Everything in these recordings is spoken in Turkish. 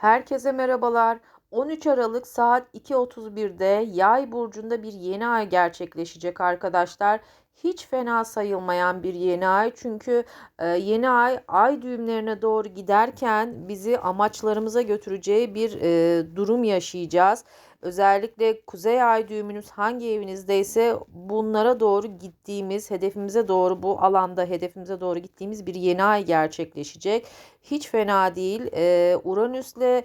Herkese merhabalar. 13 Aralık saat 2.31'de Yay burcunda bir yeni ay gerçekleşecek arkadaşlar. Hiç fena sayılmayan bir yeni ay çünkü e, yeni ay ay düğümlerine doğru giderken bizi amaçlarımıza götüreceği bir e, durum yaşayacağız. Özellikle kuzey ay düğümünüz hangi evinizdeyse bunlara doğru gittiğimiz, hedefimize doğru bu alanda hedefimize doğru gittiğimiz bir yeni ay gerçekleşecek. Hiç fena değil. Ee, Uranüs'le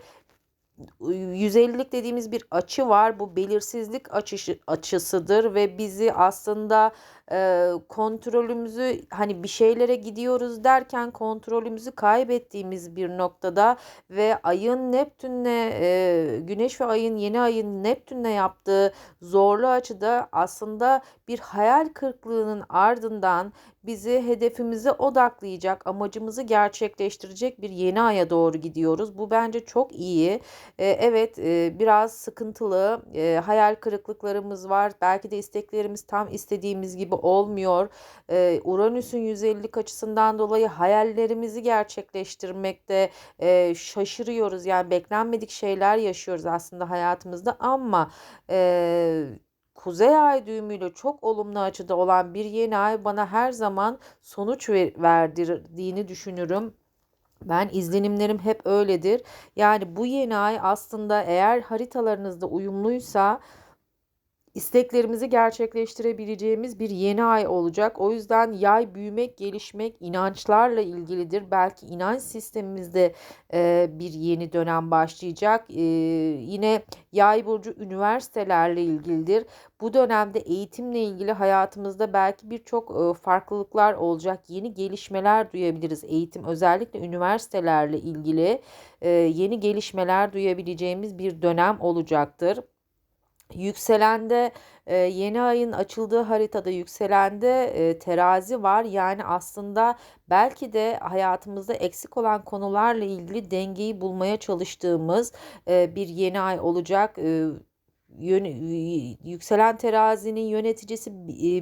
150'lik dediğimiz bir açı var. Bu belirsizlik açışı, açısıdır ve bizi aslında e, kontrolümüzü hani bir şeylere gidiyoruz derken kontrolümüzü kaybettiğimiz bir noktada ve ayın Neptün'le e, Güneş ve ayın yeni ayın Neptün'le yaptığı zorlu açıda aslında bir hayal kırıklığının ardından bizi hedefimize odaklayacak, amacımızı gerçekleştirecek bir yeni aya doğru gidiyoruz. Bu bence çok iyi. E, evet, e, biraz sıkıntılı, e, hayal kırıklıklarımız var. Belki de isteklerimiz tam istediğimiz gibi olmuyor. E, Uranüs'ün 150'lik açısından dolayı hayallerimizi gerçekleştirmekte e, şaşırıyoruz. Yani beklenmedik şeyler yaşıyoruz aslında hayatımızda ama e, Kuzey ay düğümüyle çok olumlu açıda olan bir yeni ay bana her zaman sonuç verdirdiğini düşünürüm. Ben izlenimlerim hep öyledir. Yani bu yeni ay aslında eğer haritalarınızda uyumluysa isteklerimizi gerçekleştirebileceğimiz bir yeni ay olacak. O yüzden yay büyümek, gelişmek inançlarla ilgilidir. Belki inanç sistemimizde e, bir yeni dönem başlayacak. E, yine yay burcu üniversitelerle ilgilidir. Bu dönemde eğitimle ilgili hayatımızda belki birçok e, farklılıklar olacak. Yeni gelişmeler duyabiliriz. Eğitim özellikle üniversitelerle ilgili e, yeni gelişmeler duyabileceğimiz bir dönem olacaktır. Yükselende e, yeni ayın açıldığı haritada yükselende e, terazi var. Yani aslında belki de hayatımızda eksik olan konularla ilgili dengeyi bulmaya çalıştığımız e, bir yeni ay olacak. E, yön, yükselen terazinin yöneticisi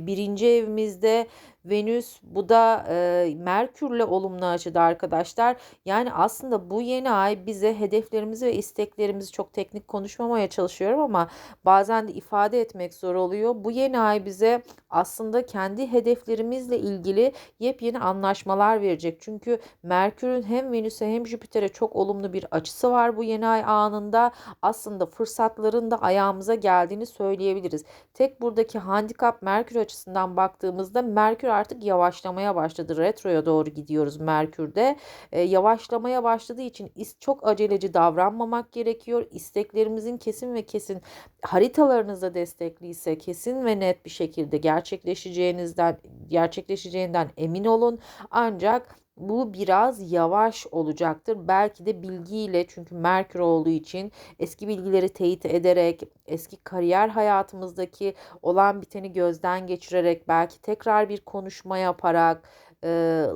birinci evimizde Venüs bu da e, Merkürle olumlu açıda arkadaşlar. Yani aslında bu yeni ay bize hedeflerimizi ve isteklerimizi çok teknik konuşmamaya çalışıyorum ama bazen de ifade etmek zor oluyor. Bu yeni ay bize aslında kendi hedeflerimizle ilgili yepyeni anlaşmalar verecek. Çünkü Merkür'ün hem Venüs'e hem Jüpiter'e çok olumlu bir açısı var bu yeni ay anında. Aslında fırsatların da ayağımıza geldiğini söyleyebiliriz. Tek buradaki handikap Merkür açısından baktığımızda Merkür artık yavaşlamaya başladı. Retroya doğru gidiyoruz Merkür'de. E, yavaşlamaya başladığı için çok aceleci davranmamak gerekiyor. İsteklerimizin kesin ve kesin haritalarınızda destekliyse kesin ve net bir şekilde gerçekleşeceğinizden gerçekleşeceğinden emin olun. Ancak bu biraz yavaş olacaktır. Belki de bilgiyle çünkü Merkür olduğu için eski bilgileri teyit ederek, eski kariyer hayatımızdaki olan biteni gözden geçirerek, belki tekrar bir konuşma yaparak,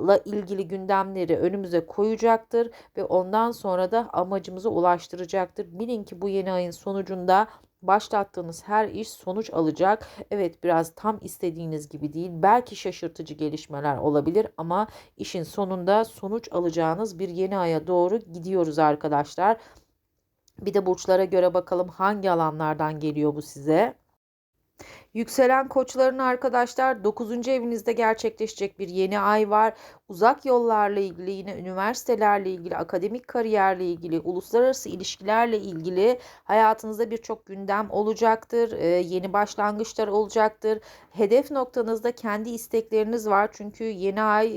la ilgili gündemleri önümüze koyacaktır ve ondan sonra da amacımıza ulaştıracaktır. Bilin ki bu yeni ayın sonucunda başlattığınız her iş sonuç alacak. Evet biraz tam istediğiniz gibi değil. Belki şaşırtıcı gelişmeler olabilir ama işin sonunda sonuç alacağınız bir yeni aya doğru gidiyoruz arkadaşlar. Bir de burçlara göre bakalım hangi alanlardan geliyor bu size. Yükselen koçların arkadaşlar 9. evinizde gerçekleşecek bir yeni ay var. Uzak yollarla ilgili yine üniversitelerle ilgili, akademik kariyerle ilgili, uluslararası ilişkilerle ilgili hayatınızda birçok gündem olacaktır. Ee, yeni başlangıçlar olacaktır. Hedef noktanızda kendi istekleriniz var. Çünkü yeni ay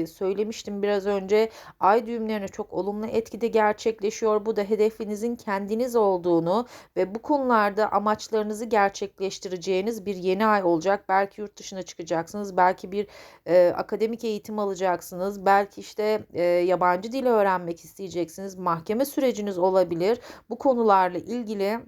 e, söylemiştim biraz önce ay düğümlerine çok olumlu etkide gerçekleşiyor. Bu da hedefinizin kendiniz olduğunu ve bu konularda amaçlarınızı gerçekleştireceğiniz bir yeni ay olacak. Belki yurt dışına çıkacaksınız. Belki bir e, akademik eğitim alacaksınız. Belki işte e, yabancı dil öğrenmek isteyeceksiniz. Mahkeme süreciniz olabilir. Bu konularla ilgili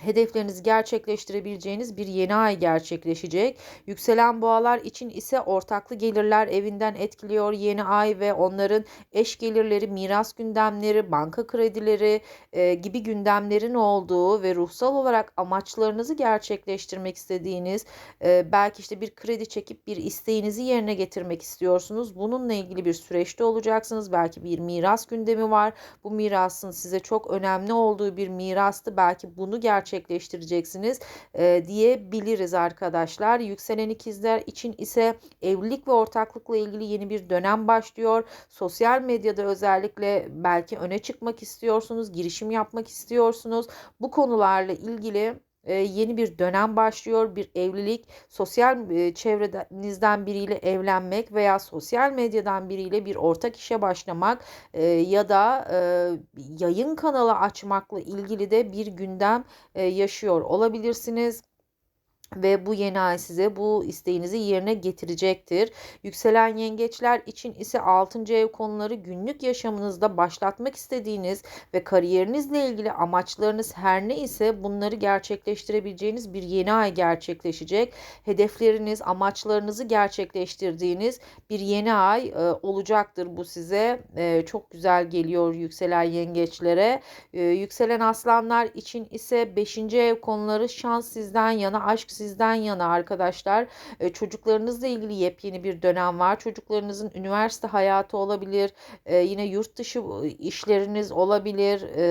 hedeflerinizi gerçekleştirebileceğiniz bir yeni ay gerçekleşecek. Yükselen boğalar için ise ortaklı gelirler evinden etkiliyor yeni ay ve onların eş gelirleri, miras gündemleri, banka kredileri e, gibi gündemlerin olduğu ve ruhsal olarak amaçlarınızı gerçekleştirmek istediğiniz, e, belki işte bir kredi çekip bir isteğinizi yerine getirmek istiyorsunuz. Bununla ilgili bir süreçte olacaksınız. Belki bir miras gündemi var. Bu mirasın size çok önemli olduğu bir mirastı. Belki bunu gerçekleştirmek gerçekleştireceksiniz e, diyebiliriz arkadaşlar. Yükselen ikizler için ise evlilik ve ortaklıkla ilgili yeni bir dönem başlıyor. Sosyal medyada özellikle belki öne çıkmak istiyorsunuz, girişim yapmak istiyorsunuz. Bu konularla ilgili e, yeni bir dönem başlıyor. Bir evlilik, sosyal e, çevrenizden biriyle evlenmek veya sosyal medyadan biriyle bir ortak işe başlamak e, ya da e, yayın kanalı açmakla ilgili de bir gündem e, yaşıyor olabilirsiniz ve bu yeni ay size bu isteğinizi yerine getirecektir. Yükselen yengeçler için ise 6. ev konuları günlük yaşamınızda başlatmak istediğiniz ve kariyerinizle ilgili amaçlarınız her ne ise bunları gerçekleştirebileceğiniz bir yeni ay gerçekleşecek. Hedefleriniz, amaçlarınızı gerçekleştirdiğiniz bir yeni ay e, olacaktır bu size. E, çok güzel geliyor yükselen yengeçlere. E, yükselen aslanlar için ise 5. ev konuları şans sizden yana, aşk sizden sizden yana arkadaşlar. E, çocuklarınızla ilgili yepyeni bir dönem var. Çocuklarınızın üniversite hayatı olabilir. E, yine yurt dışı işleriniz olabilir. E,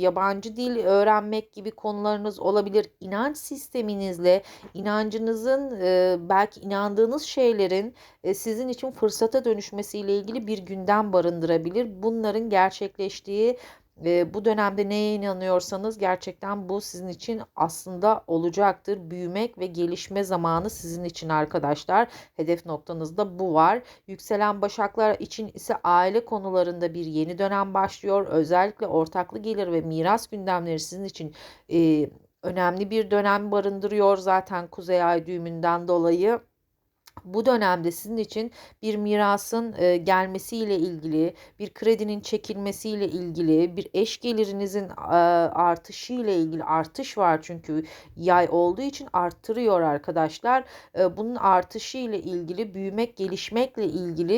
yabancı dil öğrenmek gibi konularınız olabilir. İnanç sisteminizle inancınızın e, belki inandığınız şeylerin e, sizin için fırsata dönüşmesiyle ilgili bir gündem barındırabilir. Bunların gerçekleştiği e, bu dönemde neye inanıyorsanız gerçekten bu sizin için aslında olacaktır. Büyümek ve gelişme zamanı sizin için arkadaşlar. Hedef noktanızda bu var. Yükselen başaklar için ise aile konularında bir yeni dönem başlıyor. Özellikle ortaklı gelir ve miras gündemleri sizin için e, önemli bir dönem barındırıyor zaten Kuzey Ay düğümünden dolayı bu dönemde sizin için bir mirasın gelmesiyle ilgili, bir kredinin çekilmesiyle ilgili, bir eş gelirinizin e, artışı ile ilgili artış var çünkü yay olduğu için arttırıyor arkadaşlar. Bunun artışı ile ilgili büyümek, gelişmekle ilgili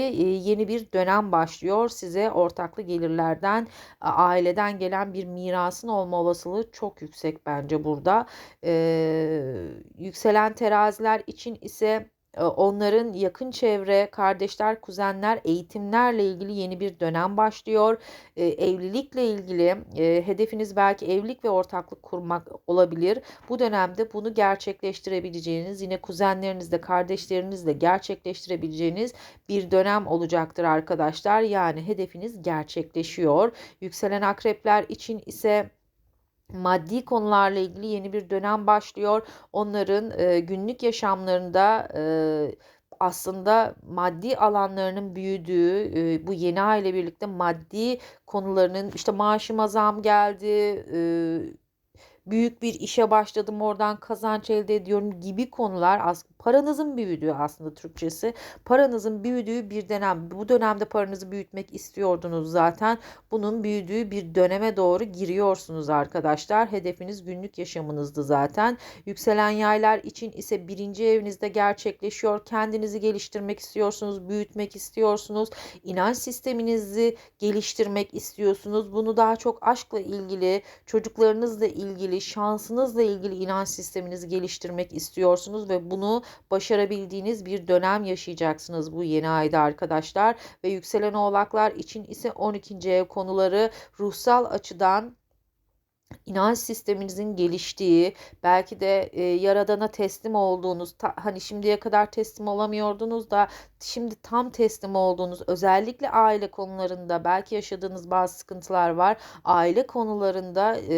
yeni bir dönem başlıyor. Size ortaklı gelirlerden, aileden gelen bir mirasın olma olasılığı çok yüksek bence burada. Yükselen teraziler için ise onların yakın çevre, kardeşler, kuzenler, eğitimlerle ilgili yeni bir dönem başlıyor. Evlilikle ilgili hedefiniz belki evlilik ve ortaklık kurmak olabilir. Bu dönemde bunu gerçekleştirebileceğiniz, yine kuzenlerinizle, kardeşlerinizle gerçekleştirebileceğiniz bir dönem olacaktır arkadaşlar. Yani hedefiniz gerçekleşiyor. Yükselen akrepler için ise maddi konularla ilgili yeni bir dönem başlıyor. Onların e, günlük yaşamlarında e, aslında maddi alanlarının büyüdüğü e, bu yeni aile birlikte maddi konularının işte maaşıma zam geldi, e, büyük bir işe başladım oradan kazanç elde ediyorum gibi konular az paranızın büyüdüğü aslında Türkçesi. Paranızın büyüdüğü bir dönem. Bu dönemde paranızı büyütmek istiyordunuz zaten. Bunun büyüdüğü bir döneme doğru giriyorsunuz arkadaşlar. Hedefiniz günlük yaşamınızdı zaten. Yükselen yaylar için ise birinci evinizde gerçekleşiyor. Kendinizi geliştirmek istiyorsunuz, büyütmek istiyorsunuz. İnanç sisteminizi geliştirmek istiyorsunuz. Bunu daha çok aşkla ilgili, çocuklarınızla ilgili, şansınızla ilgili inanç sisteminizi geliştirmek istiyorsunuz ve bunu başarabildiğiniz bir dönem yaşayacaksınız bu yeni ayda arkadaşlar. Ve yükselen oğlaklar için ise 12. ev konuları ruhsal açıdan inanç sisteminizin geliştiği, belki de e, yaradana teslim olduğunuz, ta, hani şimdiye kadar teslim olamıyordunuz da şimdi tam teslim olduğunuz, özellikle aile konularında belki yaşadığınız bazı sıkıntılar var. Aile konularında e,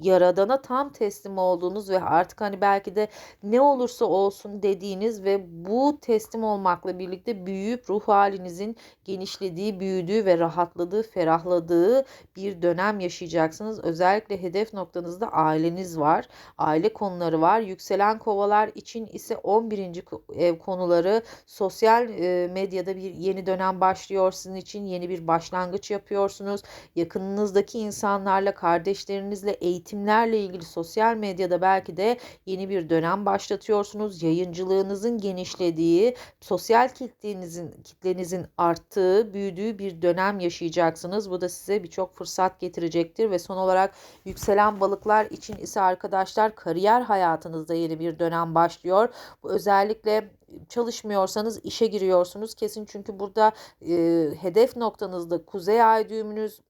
Yaradana tam teslim olduğunuz ve artık hani belki de ne olursa olsun dediğiniz ve bu teslim olmakla birlikte büyüyüp ruh halinizin genişlediği, büyüdüğü ve rahatladığı, ferahladığı bir dönem yaşayacaksınız. Özellikle hedef noktanızda aileniz var. Aile konuları var. Yükselen kovalar için ise 11. ev konuları sosyal medyada bir yeni dönem başlıyor sizin için. Yeni bir başlangıç yapıyorsunuz. Yakınınızdaki insanlarla, kardeşlerinizle, eğitimlerle ilgili sosyal medyada belki de yeni bir dönem başlatıyorsunuz. Yayıncılığınızın genişlediği, sosyal kitlenizin kitlenizin arttığı, büyüdüğü bir dönem yaşayacaksınız. Bu da size birçok fırsat getirecektir ve son olarak yükselen balıklar için ise arkadaşlar kariyer hayatınızda yeni bir dönem başlıyor. Bu özellikle çalışmıyorsanız işe giriyorsunuz kesin çünkü burada e, hedef noktanızda kuzey ay düğümünüz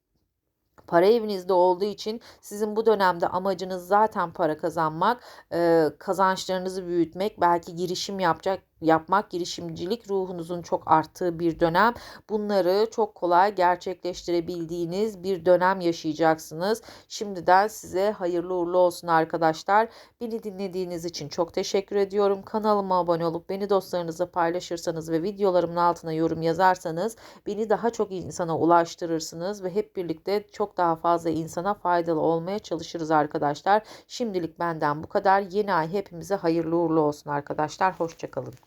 para evinizde olduğu için sizin bu dönemde amacınız zaten para kazanmak, kazançlarınızı büyütmek, belki girişim yapacak yapmak, girişimcilik ruhunuzun çok arttığı bir dönem. Bunları çok kolay gerçekleştirebildiğiniz bir dönem yaşayacaksınız. Şimdiden size hayırlı uğurlu olsun arkadaşlar. Beni dinlediğiniz için çok teşekkür ediyorum. Kanalıma abone olup beni dostlarınızla paylaşırsanız ve videolarımın altına yorum yazarsanız beni daha çok insana ulaştırırsınız ve hep birlikte çok daha fazla insana faydalı olmaya çalışırız arkadaşlar. Şimdilik benden bu kadar. Yeni ay hepimize hayırlı uğurlu olsun arkadaşlar. Hoşçakalın.